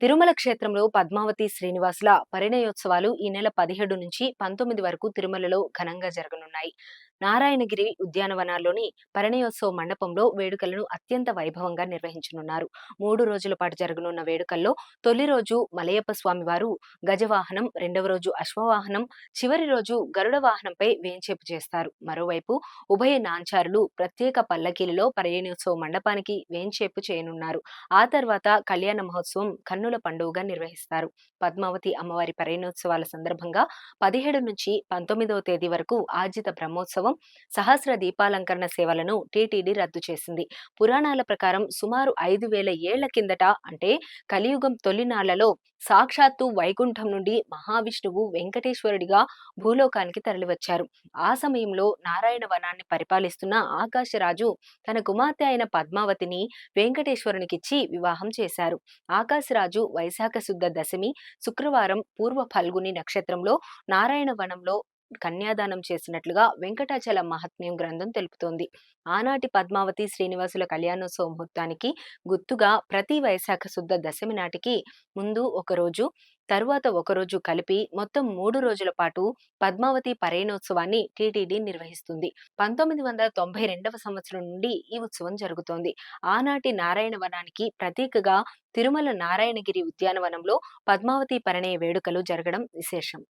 తిరుమల క్షేత్రంలో పద్మావతి శ్రీనివాసుల పరిణయోత్సవాలు ఈ నెల పదిహేడు నుంచి పంతొమ్మిది వరకు తిరుమలలో ఘనంగా జరగనున్నాయి. నారాయణగిరి ఉద్యానవనాల్లోని పరిణయోత్సవ మండపంలో వేడుకలను అత్యంత వైభవంగా నిర్వహించనున్నారు. మూడు రోజుల పాటు జరగనున్న వేడుకల్లో తొలి రోజు మలయప్ప స్వామివారు గజవాహనం రెండవ రోజు అశ్వవాహనం చివరి రోజు గరుడ వాహనంపై వేంచేపు చేస్తారు. మరోవైపు ఉభయ నాంచారులు ప్రత్యేక పల్లకీలలో పర్యణోత్సవ మండపానికి వేంచేపు చేయనున్నారు. ఆ తర్వాత కళ్యాణ మహోత్సవం కన్నుల పండుగగా నిర్వహిస్తారు. పద్మావతి అమ్మవారి పర్యణోత్సవాల సందర్భంగా పదిహేడు నుంచి పంతొమ్మిదవ తేదీ వరకు ఆర్జిత బ్రహ్మోత్సవం సహస్ర దీపాలంకరణ సేవలను టీటీడీ రద్దు చేసింది. పురాణాల ప్రకారం సుమారు ఐదు వేల ఏళ్ళ కిందట అంటే కలియుగం తొలినాళ్ళలో సాక్షాత్తు వైకుంఠం నుండి మహావిష్ణువు వెంకటేశ్వరుడిగా భూలోకానికి తరలివచ్చారు. ఆ సమయంలో నారాయణ వనాన్ని పరిపాలిస్తున్న ఆకాశరాజు తన కుమార్తె అయిన పద్మావతిని వెంకటేశ్వరునికిచ్చి వివాహం చేశారు. ఆకాశరాజు వైశాఖ శుద్ధ దశమి శుక్రవారం పూర్వ ఫల్గుని నక్షత్రంలో నారాయణ వనంలో కన్యాదానం చేసినట్లుగా వెంకటాచల మహాత్మ్యం గ్రంథం తెలుపుతోంది. ఆనాటి పద్మావతి శ్రీనివాసుల కళ్యాణోత్సవ ముహూర్తానికి గుర్తుగా ప్రతి వైశాఖ శుద్ధ దశమి నాటికి ముందు ఒకరోజు తరువాత ఒకరోజు కలిపి మొత్తం మూడు రోజుల పాటు పద్మావతి పరేణోత్సవాన్ని టీటీడీ నిర్వహిస్తుంది. పంతొమ్మిది వందల తొంభై రెండవ సంవత్సరం నుండి ఈ ఉత్సవం జరుగుతోంది. ఆనాటి నారాయణ వనానికి ప్రతీకగా తిరుమల నారాయణగిరి ఉద్యానవనంలో పద్మావతి పరిణయ వేడుకలు జరగడం విశేషం.